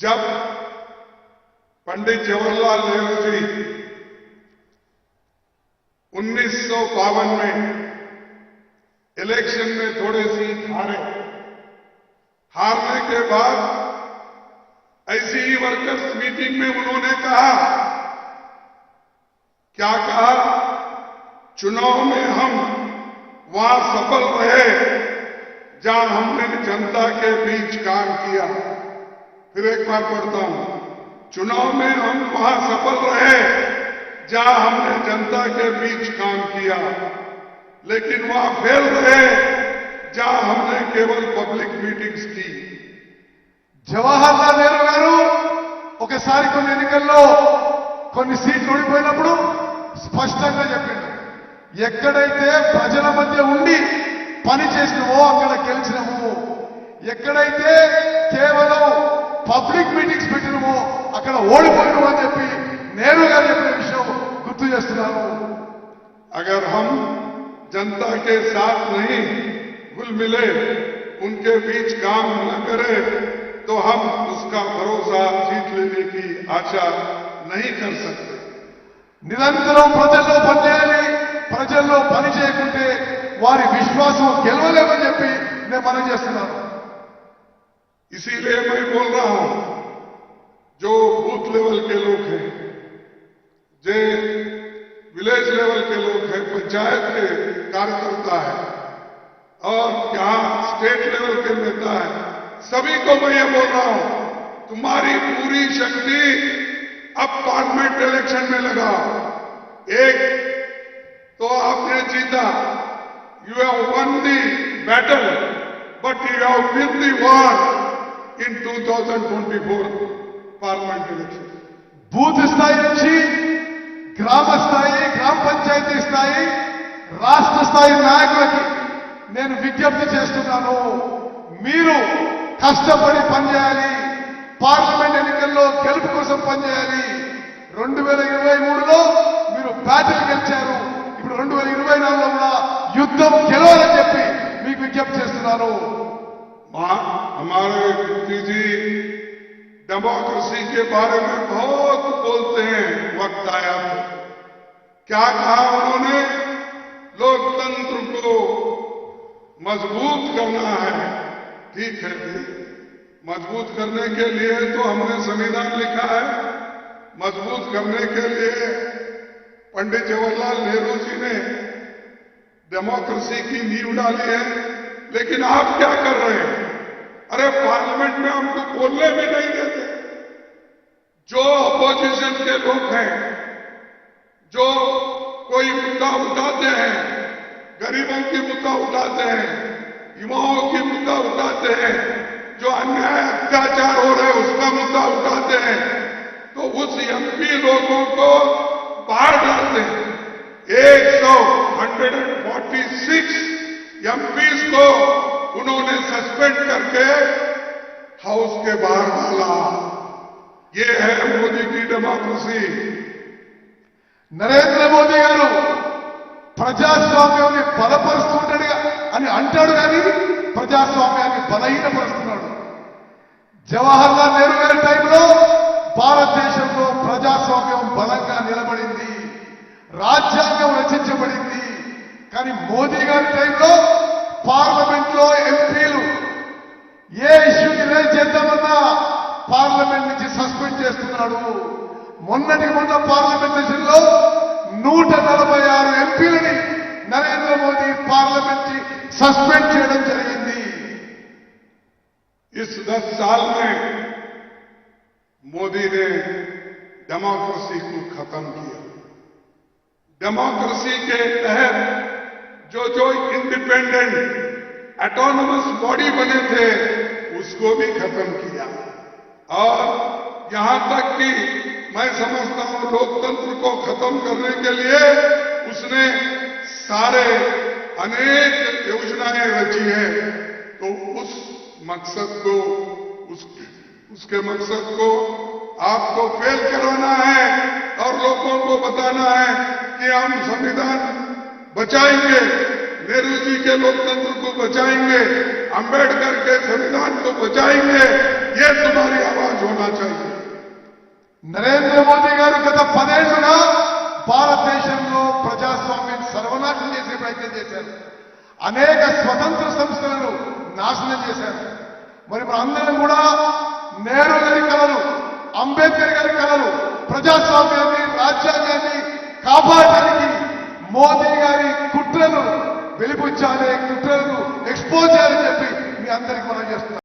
जब पंडित जवाहरलाल नेहरू जी उन्नीस सौ बावन में इलेक्शन में थोड़े सीट हारे। हारने के बाद ऐसी ही वर्कर्स मीटिंग में उन्होंने कहा, क्या कहा, चुनाव में हम वहाँ सफल रहे जहाँ हमने जनता के बीच काम किया। फिर एक बार पढ़ता हूं चुनाव में हम वहां सफल रहे जहां हमने जनता के बीच काम किया लेकिन वहां फेल रहे जहां हमने केवल पब्लिक मीटिंग्स की జవహర్లాల్ నెహ్రూ గారు ఒకసారి కొన్ని ఎన్నికల్లో కొన్ని సీట్లు ఓడిపోయినప్పుడు స్పష్టంగా చెప్పిండు ఎక్కడైతే ప్రజల మధ్య ఉండి పని చేసినవో అక్కడ గెలిచినము ఎక్కడైతే కేవలం పబ్లిక్ మీటింగ్స్ పెట్టినమో అక్కడ ఓడిపోయినాము అని చెప్పి నెహ్రూ గారు చెప్పిన విషయం గుర్తు చేస్తున్నాను अगर हम जनता के साथ नहीं घुल मिले उनके बीच काम न करें तो हम उसका भरोसा जीत लेने की आशा नहीं कर सकते నిరంతరం ప్రజల్లో పనిచేయాలి ప్రజల్లో పని చేయకుంటే వారి విశ్వాసం గెలవలేమని చెప్పి నేను మనం చేస్తున్నాను इसीलिए मैं बोल रहा हूँ, जो बूथ लेवल के लोग हैं, जे विलेज लेवल के लोग हैं, पंचायत के कार्यकर्ता है, और यहाँ स्टेट लेवल के नेता है, सभी को मैं ये बोल रहा हूँ, तुम्हारी पूरी शक्ति अब पार्लियामेंट इलेक्शन में लगाओ। एक तो आपने जीता you have won the battle but you have win the war in 2024 parliament election booth స్థాయి నుంచి గ్రామ స్థాయి గ్రామ పంచాయతీ స్థాయి రాష్ట్ర స్థాయి నాయకులకి నేను విజ్ఞప్తి చేస్తున్నాను. మీరు కష్టపడి పనిచేయాలి. పార్లమెంట్ ఎన్నికల్లో గెలుపు కోసం పనిచేయాలి. రెండు వేల ఇరవై మూడులో మీరు బ్యాటిల్ గెలిచారు. ఇప్పుడు రెండు వేల ఇరవై నాలుగులో కూడా యుద్ధం గెలవాలని చెప్పి మీకు విజ్ఞప్తి చేస్తున్నాను. हमारे कुर्ती जी डेमोक्रेसी के बारे में बहुत बोलते हैं, वक्त आया तो। क्या कहा उन्होंने? लोकतंत्र को मज़बूत करना है। ठीक है जी। मज़बूत करने के लिए तो हमने संविधान लिखा है। मज़बूत करने के लिए पंडित जवाहरलाल नेहरू जी ने डेमोक्रेसी की नींव डाली है। लेकिन आप क्या कर रहे हैं? अरे, पार्लियामेंट में हमको बोलने भी नहीं देते। जो अपोजिशन के लोग हैं, जो कोई मुद्दा उठाते हैं, गरीबों की मुद्दा उठाते हैं, युवाओं की मुद्दा उठाते हैं, जो अन्याय, अत्याचार हो रहे हैं, उसका मुद्दा उठाते हैं तो उस एमपी लोगों को बाहर डालते हैं। एक सौ hundred and forty six MPs को उन्होंने सस्पेंड करके हाउस के बाहर डाला ये है मोदी की डेमोक्रेसी నరేంద్ర మోదీ గారు ప్రజాస్వామ్యాన్ని బలపరుస్తుంటాడు అని అంటాడు కానీ ప్రజాస్వామ్యాన్ని బలహీనపరుస్తున్నాడు జవహర్లాల్ నెహ్రూ గారి టైంలో భారతదేశంలో ప్రజాస్వామ్యం బలంగా నిలబడింది రాజ్యాంగం రచించబడింది కానీ మోదీ గారి టైంలో పార్లమెంట్ లో ఎంపీలు ఏ ఇష్యూని రేజ్ చేద్దామన్నా పార్లమెంట్ నుంచి సస్పెండ్ చేస్తున్నాడు మొన్నటి మొన్న పార్లమెంట్ సెషన్ లో నూట నలభై ఆరు ఎంపీలని నరేంద్ర మోదీ పార్లమెంట్ కి సస్పెండ్ చేయడం జరిగింది इस दस साल में मोदी ने डेमोक्रेसी को खत्म किया डेमोक्रेसी के तहत जो जो इंडिपेंडेंट एटोनमस बॉडी बने थे उसको भी खत्म किया। और यहाँ तक कि मैं समझता हूँ लोकतंत्र को खत्म करने के लिए उसने सारे अनेक योजनाएँ रची है। तो उस मकसद को उस, उसके मकसद को आपको फेल करवाना है और लोगों को बताना है कि हम संविधान बचाएँगे। नेहरू जी के लोकतंत्र को बचाएंगे अंबेडकर के संविधान को बचाएंगे ये तुम्हारी आवाज होना चाहिए। నరేంద్ర మోదీ గారు గత పదేళ్ళుగా భారతదేశంలో ప్రజాస్వామ్యం సర్వనాశనం చేసే ప్రయత్నం చేశారు అనేక స్వతంత్ర సంస్థలను నాశనం చేశారు మరి మనందరం కూడా నెహ్రూ గారి కళలు అంబేద్కర్ గారి కళలు ప్రజాస్వామ్యాన్ని రాజ్యాంగాన్ని కాపాడటానికి మోదీ గారి కుట్రను వెలిపుచ్చాలి కుట్రలను ఎక్స్పోజ్ చేయాలని చెప్పి మీ అందరికి మనం చేస్తున్నాం.